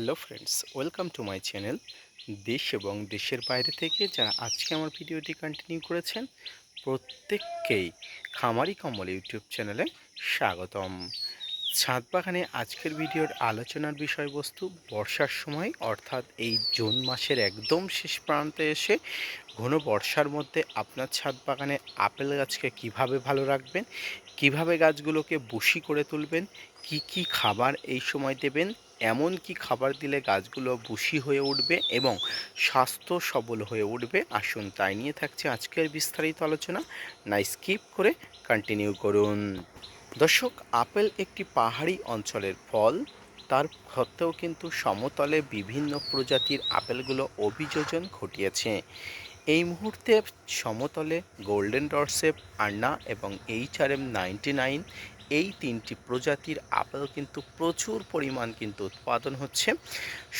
Hello friends, welcome to my channel দেশ এবং দেশের বাইরে থেকে যারা আজকে আমার ভিডিওটি কন্টিনিউ করেছেন, প্রত্যেককেই খামারি কমল ইউটিউব চ্যানেলে স্বাগতম। ছাদ বাগানে আজকের ভিডিওর আলোচনার বিষয়বস্তু, বর্ষার সময়, অর্থাৎ এই জুন মাসের একদম শেষ প্রান্তে এসে ঘন বর্ষার মধ্যে আপনার ছাদ বাগানে আপেল গাছকে কীভাবে ভালো রাখবেন, কীভাবে গাছগুলোকে বসি করে তুলবেন, কি কি খাবার এই সময় দেবেন এমন কি খাবার দিলে গাছগুলো বুশি হয়ে উঠবে এবং স্বাস্থ্য সবল হয়ে উঠবে? আসুন তাই নিয়ে থাকছে আজকের বিস্তারিত আলোচনা। না স্কিপ করে কন্টিনিউ করুন। দর্শক, আপেল একটি পাহাড়ি অঞ্চলের ফল। তার সত্ত্বেও কিন্তু সমতলে বিভিন্ন প্রজাতির আপেলগুলো অভিযোজন ঘটিয়েছে। এই মুহূর্তে সমতলে গোল্ডেন ডরসেপ, আন্না এবং H R M ninety nine এই তিনটি প্রজাতির আপেল কিন্তু প্রচুর পরিমাণ কিন্তু উৎপাদন হচ্ছে।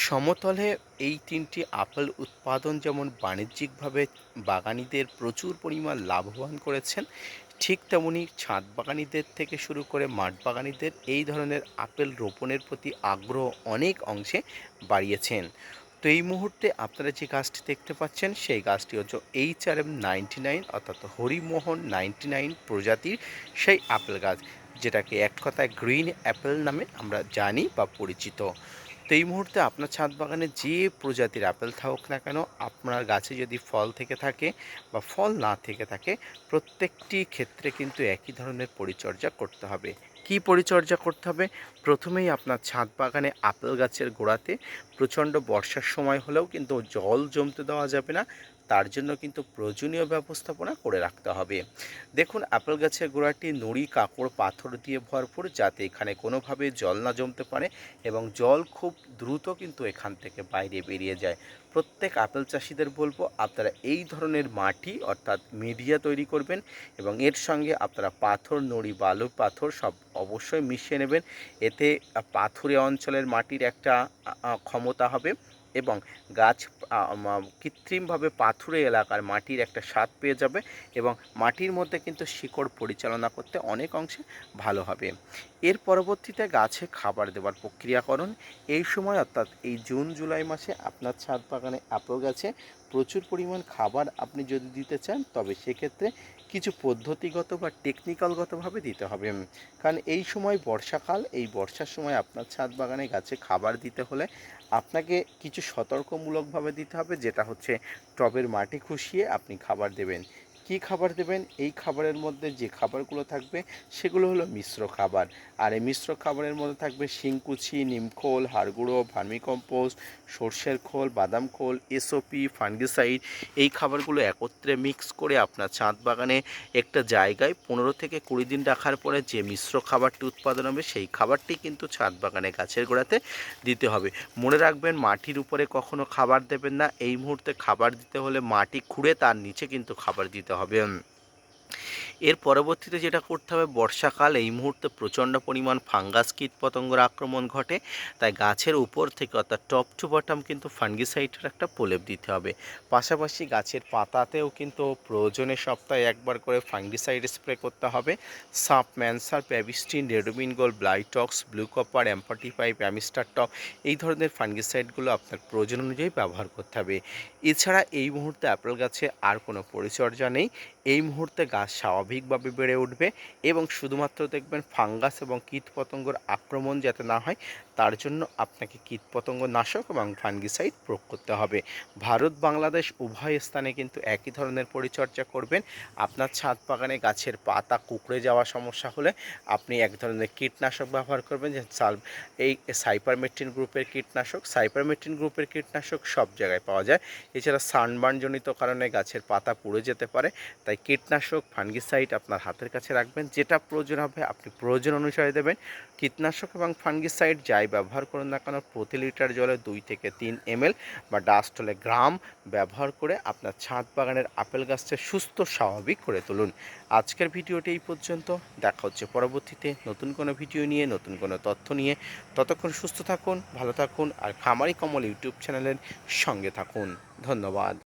সমতলে এই তিনটি আপেল উৎপাদন যেমন বাণিজ্যিকভাবে বাগানিদের প্রচুর পরিমাণ লাভবান করেছেন, ঠিক তেমনি ছাদ বাগানিদের থেকে শুরু করে মাঠ বাগানিদের এই ধরনের আপেল রোপণের প্রতি আগ্রহ অনেক অংশে বাড়িয়েছেন। তো এই মুহূর্তে আপনারা যে গাছটি দেখতে পাচ্ছেন, সেই গাছটি হচ্ছে H R M ninety nine অর্থাৎ হরিমোহন নাইনটি নাইন প্রজাতির সেই আপেল গাছ। যেটাকে এক কথায় গ্রিন অ্যাপেল নামে আমরা জানি বা পরিচিত। তো এই মুহূর্তে আপনার ছাদ বাগানে যে প্রজাতির আপেল থাকুক না কেন, আপনার গাছে যদি ফল থেকে থাকে বা ফল না থেকে থাকে, প্রত্যেকটি ক্ষেত্রে কিন্তু একই ধরনের পরিচর্যা করতে হবে। কি পরিচর্যা করতে হবে? প্রথমেই আপনার ছাদ বাগানে আপেল গাছের গোড়াতে প্রচণ্ড বর্ষার সময় হলেও কিন্তু জল জমতে দেওয়া যাবে না। তার জন্য কিন্তু প্রয়োজনীয় ব্যবস্থাপনা করে রাখতে হবে। দেখুন, আপেল গাছের গোড়াটি নুড়ি কাপড় পাথর দিয়ে ভরপুর যাতে এখানে কোনোভাবে জল না জমতে পারে এবং জল খুব দ্রুত কিন্তু এখান থেকে বাইরে বেরিয়ে যায়। প্রত্যেক আপেল চাষিদের বলব, আপনারা এই ধরনের মাটি অর্থাৎ মিডিয়া তৈরি করবেন এবং এর সঙ্গে আপনারা পাথর, নড়ি, বালু পাথর সব অবশ্যই মিশিয়ে নেবেন। এতে পাথুরে অঞ্চলের মাটির একটা ক্ষমতা হবে এবং গাছ কৃত্রিমভাবে পাথুরে এলাকার মাটির একটা স্বাদ পেয়ে যাবে এবং মাটির মধ্যে কিন্তু শিকড় পরিচালনা করতে অনেক অংশে ভালো হবে। এর পরবর্তীতে গাছে খাবার দেওয়ার প্রক্রিয়াকরণ। এই সময় অর্থাৎ এই জুন, জুলাই মাসে আপনার ছাদ বাগানে আপেল গাছে প্রচুর পরিমাণ খাবার আপনি যদি দিতে চান, তবে সেক্ষেত্রে কিছু পদ্ধতিগত বা টেকনিক্যালগতভাবে দিতে হবে। কারণ এই সময় বর্ষাকাল, এই বর্ষার সময় আপনার ছাদ বাগানে গাছে খাবার দিতে হলে আপনাকে কিছু সতর্কমূলকভাবে দিতে হবে, যেটা হচ্ছে টবের মাটি খুশিয়ে আপনি খাবার দেবেন। কি খাবার দেবেন, এই খাবারের মধ্যে যে খাবারগুলো থাকবে সেগুলো হলো মিশ্র খাবার। আর এই মিশ্র খাবারের মধ্যে থাকবে শিংকুচি, নিমখোল, হাড়গুঁড়ো, ভার্মিকম্পোস্ট, সর্ষের খোল, বাদাম খোল এসওপি ফাঙ্গিসাইড, এই খাবারগুলো একত্রে মিক্স করে আপনার ছাদ বাগানে একটা জায়গায় পনেরো থেকে কুড়ি দিন রাখার পরে যে মিশ্র খাবারটি উৎপাদন হবে সেই খাবারটি কিন্তু ছাদ বাগানে গাছের গোড়াতে দিতে হবে। মনে রাখবেন মাটির উপরে কখনো খাবার দেবেন না। এই মুহূর্তে খাবার দিতে হলে মাটি খুঁড়ে তার নিচে কিন্তু খাবার দিতে হবে এর পরবর্তীতে যেটা করতে হবে, বর্ষাকাল, এই মুহূর্তে প্রচণ্ড পরিমাণ ফাঙ্গাস কীট পতঙ্গের আক্রমণ ঘটে, তাই গাছের উপর থেকে অর্থাৎ টপ টু বটম কিন্তু ফাঙ্গিসাইডের একটা প্রলেপ দিতে হবে। পাশাপাশি গাছের পাতাতেও কিন্তু প্রয়োজনে সপ্তাহে একবার করে ফাঙ্গিসাইড স্প্রে করতে হবে। সাপ, ম্যানসার Bavistin Ridomil Gold Blitox, blue copper অ্যাম্পাটিফাই প্যামিস্টার টপ এই ধরনের ফাঙ্গিসাইডগুলো আপনার প্রয়োজন অনুযায়ী ব্যবহার করতে হবে। এছাড়া এই মুহূর্তে অ্যাপেল গাছে আর কোনো পরিচর্যা নেই। এই মুহূর্তে গাছ স্বাভাবিকভাবে বেড়ে উঠবে এবং শুধুমাত্র দেখবেন ফাঙ্গাস এবং কীটপতঙ্গর আক্রমণ যাতে না হয়, তার জন্য আপনাকে কীটপতঙ্গ নাশক এবং ফাঙ্গিসাইড প্রয়োগ করতে হবে। ভারত, বাংলাদেশ উভয় স্থানে কিন্তু একই ধরনের পরিচর্যা করবেন। আপনার ছাদ বাগানে গাছের পাতা কুকড়ে যাওয়া সমস্যা হলে আপনি এক ধরনের কীটনাশক ব্যবহার করবেন, যে এই সাইপারমেট্রিন গ্রুপের কীটনাশক। সাইপারমেট্রিন গ্রুপের কীটনাশক সব জায়গায় পাওয়া যায়। এছাড়া সানবার্নজনিত কারণে গাছের পাতা পুড়ে যেতে পারে, তাই কীটনাশক ফাঙ্গিসাইড আপনার হাতের কাছে রাখবেন, যেটা প্রয়োজন হবে আপনি প্রয়োজন অনুসারে দেবেন। কীটনাশক এবং ফাঙ্গিসাইড যাই ব্যবহার করুন না কেন, প্রতি লিটার জলে দুই থেকে তিন এমএল বা ডাস্ট হলে গ্রাম ব্যবহার করে আপনার ছাদ বাগানের আপেল গাছকে সুস্থ, স্বাভাবিক করে তুলুন। আজকের ভিডিওটি এই পর্যন্ত। দেখা হচ্ছে পরবর্তীতে নতুন কোনো ভিডিও নিয়ে, নতুন কোনো তথ্য নিয়ে। ততক্ষণ সুস্থ থাকুন, ভালো থাকুন, আর খামারি কমল ইউটিউব চ্যানেলের সঙ্গে থাকুন। ধন্যবাদ।